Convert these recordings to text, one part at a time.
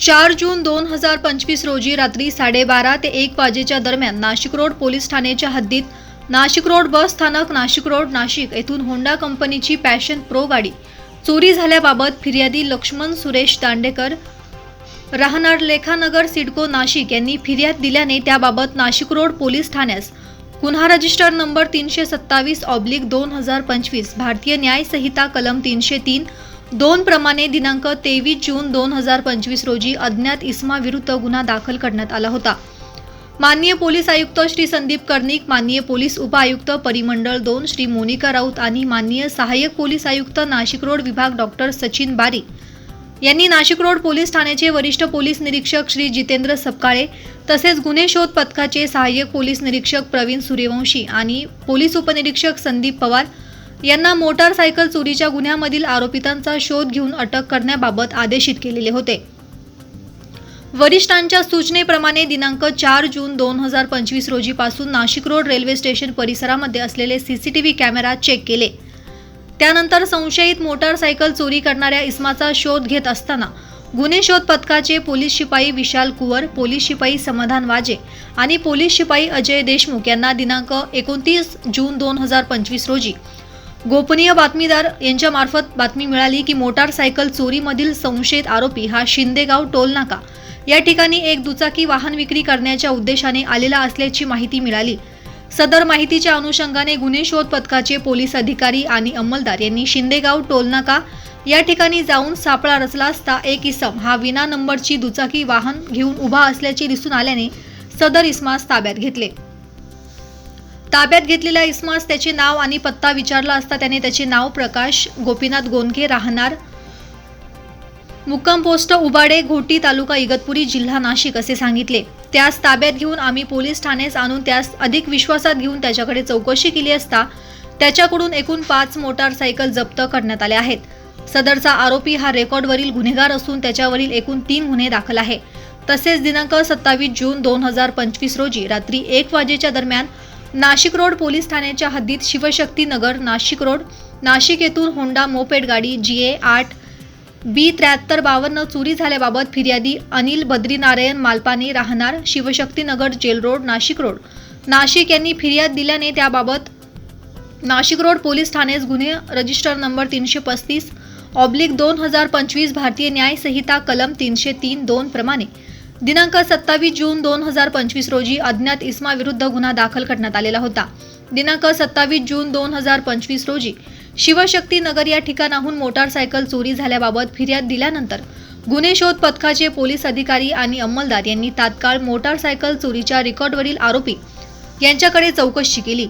चार जून दोन हजार पंचवीस रोजी रात्री साडेबारा ते एक वाजेच्या दरम्यान नाशिक रोड पोलीस ठाण्याच्या हद्दीत नाशिक रोड बस स्थानक नाशिक रोड नाशिक येथून होंडा कंपनीची पॅशन प्रो गाडी चोरी झाल्याबाबत फिर्यादी लक्ष्मण सुरेश दांडेकर राहणार लेखानगर सिडको नाशिक यांनी फिर्याद दिल्याने त्याबाबत नाशिक रोड पोलीस ठाण्यास गुन्हा रजिस्टर नंबर तीनशे सत्तावीस ऑब्लिक दोन हजार पंचवीस भारतीय न्यायसंहिता कलम तीनशे तीन दोन प्रमाणे दिनांक तेवीस जून दोन हजार पंचवीस रोजी अज्ञात इसमाविरुद्ध गुन्हा दाखल करण्यात आला होता. माननीय पोलीस आयुक्त श्री संदीप कर्णिक माननीय पोलीस उपआयुक्त परिमंडळ दोन श्री मोनिका राऊत आणि माननीय सहाय्यक पोलीस आयुक्त नाशिक रोड विभाग डॉक्टर सचिन बारी यांनी नाशिक रोड पोलीस ठाण्याचे वरिष्ठ पोलीस निरीक्षक श्री जितेंद्र सपकाळे तसेच गुन्हे शोध पथकाचे सहाय्यक पोलीस निरीक्षक प्रवीण सूर्यवंशी आणि पोलीस उपनिरीक्षक संदीप पवार यांना मोटारसायकल चोरीच्या गुन्ह्यामधील आरोपितांचा शोध घेऊन अटक करण्याबाबत आदेशित केलेले होते. वरिष्ठांच्या सूचनेप्रमाणे दिनांक चार जून दोन हजार पंचवीस रोजीपासून नाशिक रोड रेल्वे स्टेशन परिसरामध्ये असलेले सीसीटीव्ही कॅमेरा चेक केले. त्यानंतर संशयित मोटारसायकल चोरी करणाऱ्या इस्माचा शोध घेत असताना गुन्हे शोध पथकाचे पोलीस शिपाई विशाल कुवर पोलीस शिपाई समाधान वाजे आणि पोलीस शिपाई अजय देशमुख यांना दिनांक एकोणतीस जून दोन हजार पंचवीस रोजी गोपनीय बातमीदार यांच्यामार्फत बातमी मिळाली की मोटारसायकल चोरीमधील संशयित आरोपी हा शिंदेगाव टोल नाका या ठिकाणी एक दुचाकी वाहन विक्री करण्याच्या उद्देशाने आलेला असल्याची माहिती मिळाली. सदर माहितीच्या अनुषंगाने गुन्हे शोध पथकाचे पोलीस अधिकारी आणि अंमलदार यांनी शिंदेगाव टोलनाका या ठिकाणी जाऊन सापळा रचला असता एक इसम हा विना नंबरची दुचाकी वाहन घेऊन उभा असल्याचे दिसून आल्याने सदर इस्मास ताब्यात घेतले. ताब्यात घेतलेल्या इस्मास त्याचे नाव आणि पत्ता विचारला असता त्याने त्याचे नाव प्रकाश गोपीनाथ गोनके राहणार. मुक्काम पोस्ट उबाडे घोटी तालुका इगतपुरी जिल्हा नाशिक असे सांगितले. त्यास ताब्यात घेऊन आम्ही पोलीस ठाणेस आणून त्यास अधिक विश्वासात घेऊन त्याच्याकडे चौकशी केली असता त्याच्याकडून एकूण पाच मोटारसायकल जप्त करण्यात आल्या आहेत. सदरचा आरोपी हा रेकॉर्डवरील गुन्हेगार असून त्याच्यावरील एकूण तीन गुन्हे दाखल आहे. तसेच दिनांक सत्तावीस जून दोन हजार पंचवीस रोजी रात्री एक वाजेच्या दरम्यान नाशिक रोड पोलीस ठाण्याच्या हद्दीत शिवशक्ती नगर नाशिक रोड नाशिक येथून होंडा मोपेड गाडी जी ए आठ बी त्र्याहत्तर बावन्न चोरी झाल्याबाबत फिर्यादी अनिल बद्रीनारायण मालपाने राहणार Shivshaktinagar jail road Nashik road. Nashik यांनी फिर्याद दिल्याने त्याबाबत नाशिक रोड पोलीस ठाणेस गुन्हे रजिस्टर नंबर तीनशे पस्तीस ऑब्लिक दोन हजार पंचवीस भारतीय न्याय संहिता कलम तीनशे तीन दोन प्रमाणे दिनांक सत्तावीस जून दोन हजार पंचवीस रोजी अज्ञात इस्मा विरुद्ध गुन्हा दाखल करण्यात आलेला होता. दिनांक सत्तावीस जून दोन हजार पंचवीस रोजी शिवशक्ती नगर या ठिकाणाहून मोटारसायकल चोरी झाल्याबाबत फिर्याद दिल्यानंतर गुन्हे शोध पथकाचे पोलीस अधिकारी आणि अंमलदार यांनी तात्काळ मोटारसायकल चोरीच्या रेकॉर्डवरील आरोपी यांच्याकडे चौकशी केली.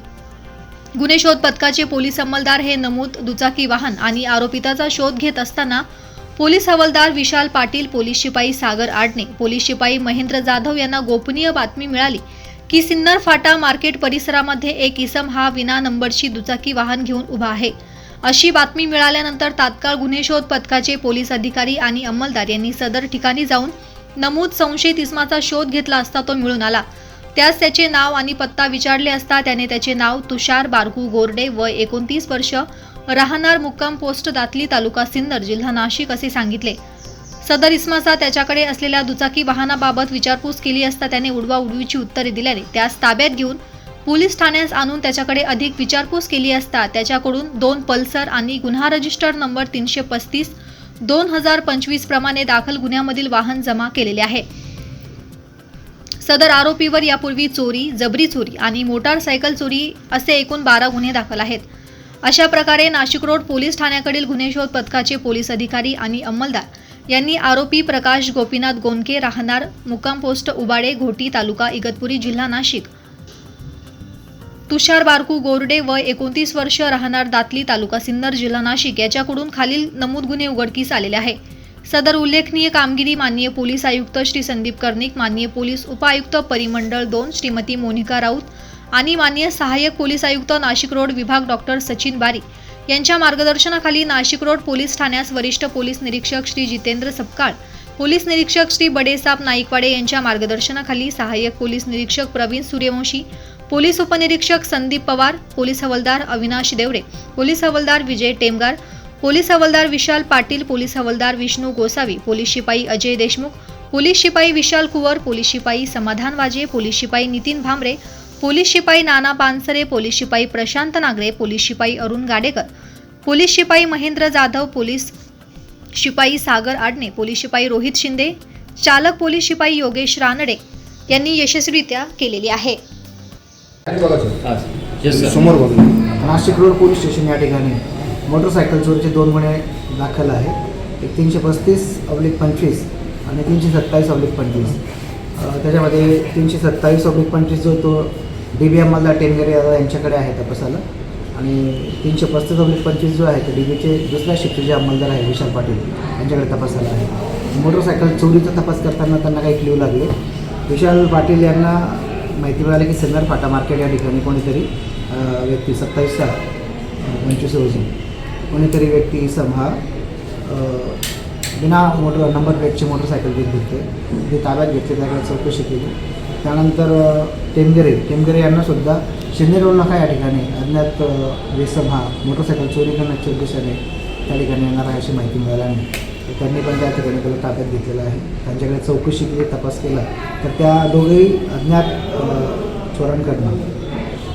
गुन्हे शोध पथकाचे पोलीस अंमलदार हे नमूद दुचाकी वाहन आणि आरोपिताचा शोध घेत असताना पोलीस हवालदार विशाल पाटील पोलीस शिपाई सागर आडणे पोलीस शिपाई महेंद्र जाधव यांना गोपनीय बातमी मिळाली की सिन्नर फाटा मार्केट परिसरामध्ये एक इसम हा विना नंबरची दुचाकी वाहन घेऊन उभा आहे. अशी बातमी मिळाल्यानंतर तात्काळ गुन्हे शोध पथकाचे पोलीस अधिकारी आणि अंमलदार यांनी सदर ठिकाणी जाऊन नमूद संशयित इसमाचा शोध घेतला असता तो मिळून आला. त्यास त्याचे नाव आणि पत्ता विचारले असता त्याने त्याचे नाव तुषार बारकू गोरडे वय एकोणतीस वर्ष राहणार मुक्काम पोस्ट दातली तालुका सिन्नर जिल्हा नाशिक असे सांगितले. सदर इस्माचा त्याच्याकडे असलेल्या दुचाकी वाहनाबाबत विचारपूस केली असता त्याने उडवा उडवीची उत्तरे दिल्याने त्यास ताब्यात घेऊन पोलीस ठाण्यास आणून त्याच्याकडे अधिक विचारपूस केली असता त्याच्याकडून दोन पल्सर आणि गुन्हा रजिस्टर नंबर तीनशे पस्तीस दोन हजार पंचवीस प्रमाणे दाखल गुन्ह्यामधील वाहन जमा केलेले आहे. सदर आरोपीवर यापूर्वी चोरी जबरी चोरी आणि मोटारसायकल चोरी असे एकूण बारा गुन्हे दाखल आहेत. अशा प्रकारे नाशिक रोड पोलीस ठाण्याकडील गुन्हे शोध पथकाचे पोलीस अधिकारी आणि अंमलदार यांनी आरोपी प्रकाश गोपीनाथ गोंदके राहणार मुक्काम पोस्ट उबाडे घोटी तालुका इगतपुरी जिल्हा नाशिक. तुषार बारकू गोरडे व एकोणतीस वर्ष राहणार दातली तालुका सिन्नर जिल्हा नाशिक याच्याकडून खालील नमूद गुन्हे उघडकीस आलेले आहे. सदर उल्लेखनीय कामगिरी माननीय पोलीस आयुक्त श्री संदीप कर्णिक माननीय पोलीस उपायुक्त परिमंडळ दोन श्रीमती मोनिका राऊत आणि मान्य सहाय्यक पोलीस आयुक्त नाशिक रोड विभाग डॉक्टर सचिन बारी यांच्या मार्गदर्शनाखाली नाशिक रोड पोलीस ठाण्यास वरिष्ठ पोलीस निरीक्षक श्री जितेंद्र सपकाळ पोलीस निरीक्षक श्री बडेसाब नाईकवाडे यांच्या मार्गदर्शनाखाली सहाय्यक पोलीस निरीक्षक प्रवीण सूर्यवंशी पोलीस उपनिरीक्षक संदीप पवार पोलीस हवालदार अविनाश देवरे पोलीस हवालदार विजय टेमगार पोलीस हवालदार विशाल पाटील पोलीस हवालदार विष्णू गोसावी पोलीस शिपाई अजय देशमुख पोलीस शिपाई विशाल कुवर पोलीस शिपाई समाधान वाजे पोलीस शिपाई नितीन भांबरे पोलीस शिपाई नाना पानसरे पोलीस शिपाई प्रशांत नागरे पोलीस शिपाई अरुण गाडेकर पोलीस शिपाई महेंद्र जाधव पोलीस शिपाई सागर आडणे पोलीस शिपाई रोहित शिंदे चालक पोलीस शिपाई योगेश रानडे यांनी यशस्वीरित्या केलेली आहे. येस सर समोर बघा नाशिक रोड पोलीस स्टेशन या ठिकाणी मोटरसायकल चोरीचे दोन गुन्हे दाखल आहे एक तीनशे पस्तीस अब्लिक पंचवीस आणि तीनशे सत्तावीस अब्लिक पंचवीस. त्याच्यामध्ये तीनशे सत्तावीस अब्लिक पंचवीस जो तो डी बी एममधला टेनगरी दादा यांच्याकडे आहे तपासाला. आणि तीनशे पस्तीस अब्लिक पंचवीस जो आहे तो डी बीचे दुसऱ्या शिफ्टचे अंमलदार आहे विशाल पाटील यांच्याकडे तपासाला आहे. मोटरसायकल चोरीचा तपास करताना त्यांना काही क्ल्यू लागले. विशाल पाटील यांना माहिती मिळाली की सिन्नर फाटा मार्केट या ठिकाणी कोणीतरी व्यक्ती सत्तावीस सहा पंचवीस रोजी. कोणीतरी व्यक्ती सम हा बिना मोटर नंबर प्लेटची मोटरसायकल घेत घेते ती ताब्यात घेतली त्याकडे चौकशी केली. त्यानंतर अ, टेमगिरे. टेमगिरे यांना शिंदे रोड नाका या ठिकाणी? अज्ञात अ, मोटरसायकल चोरी करण्याच्या उद्देशाने त्या ठिकाणी येणार आहे अशी माहिती मिळाल्याने तर त्यांनी पण त्या ठिकाणी त्याला ताब्यात घेतलेलं आहे. त्यांच्याकडे चौकशी केली तपास केला. तर त्या दोघेही अज्ञात चोरांकडनं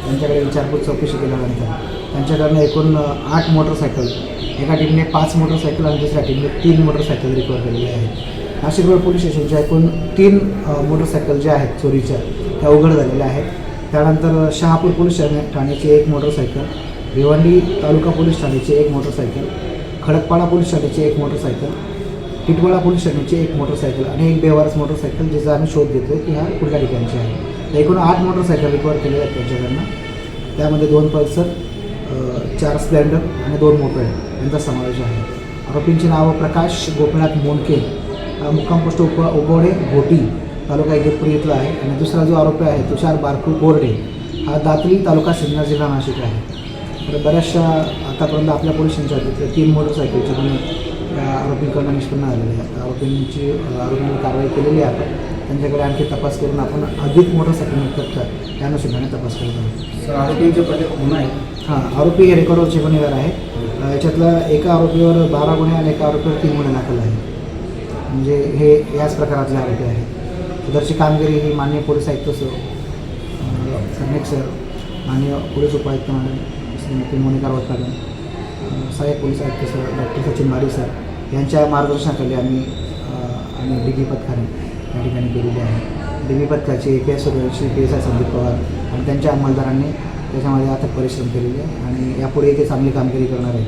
त्यांच्याकडे विचारपूस चौकशी केल्यानंतर त्यांच्याकडनं एकूण आठ मोटरसायकल एका टीमने पाच मोटरसायकल आणि दुसऱ्या टीमने तीन मोटरसायकल रिकवर केलेले आहेत. नाशिक रोड पोलीस स्टेशनच्या एकूण तीन मोटरसायकल ज्या आहेत चोरीच्या त्या उघड झालेल्या आहेत. त्यानंतर शहापूर पोलीस ठाणे ठाण्याची एक मोटरसायकल भिवंडी तालुका पोलीस ठाण्याची एक मोटरसायकल खडकपाडा पोलीस ठाण्याची एक मोटरसायकल टिटवाळा पोलीस ठाण्याची एक मोटरसायकल आणि एक बेवारस मोटरसायकल ज्याचा आम्ही शोध घेतो की ह्या कुठल्या ठिकाणची आहे. तर एकूण आठ मोटरसायकल रिकवर केलेल्या आहेत त्यांच्याकडनं. त्यामध्ये दोन पल्सर चार स्प्लेंडर आणि दोन मोपेड यांचा समावेश आहे. आरोपींची नावं प्रकाश गोपीनाथ मोनके मुक्काम पोस्ट उप उगवडे घोटी तालुका इगतपुरी इथला आहे. आणि दुसरा जो आरोपी आहे तुषार बारकू कोरडे हा दातली तालुका सिन्नर जिल्हा नाशिक आहे. तर बऱ्याचशा आतापर्यंत आपल्या पोलीस स्टेशनच्या तीन मोटरसायकलचे गुन्हे या आरोपींकडनं निष्पन्न आलेले आहेत. आरोपींची अ, आरोपींवर कारवाई केलेली आहे. त्यांच्याकडे आणखी तपास करून आपण अधिक मोटरसायकल मिळतात का या अनुषंगाने तपास करत आहोत. सर आरोपींचे गुन्हा आहे हां आरोपी हे रेकॉर्डवरचे गुन्हेगार आहे याच्यातला एका आरोपीवर बारा गुन्हे आणि एका आरोपीवर तीन गुन्हे दाखल आहे म्हणजे हे याच प्रकारातले आरोपी आहेत. सदरची कामगिरी ही माननीय पोलीस आयुक्त सर अ, सरनेक सर माननीय पोलीस उपायुक्त मॅडम श्रीमती मोनिका राऊत मॅडम सहाय्यक पोलीस आयुक्त sir doctor Sachin Bari sir यांच्या मार्गदर्शनाखाली आम्ही आम्ही आणि डी बी पथकाने या ठिकाणी केलेली आहे. डी बी पथकाचे A P S Suryavanshi P S I Sandeep Pawar आणि त्यांच्या अंमलदारांनी त्याच्यामध्ये अथक परिश्रम केलेले आहे आणि यापुढे ते चांगली कामगिरी करणार आहेत.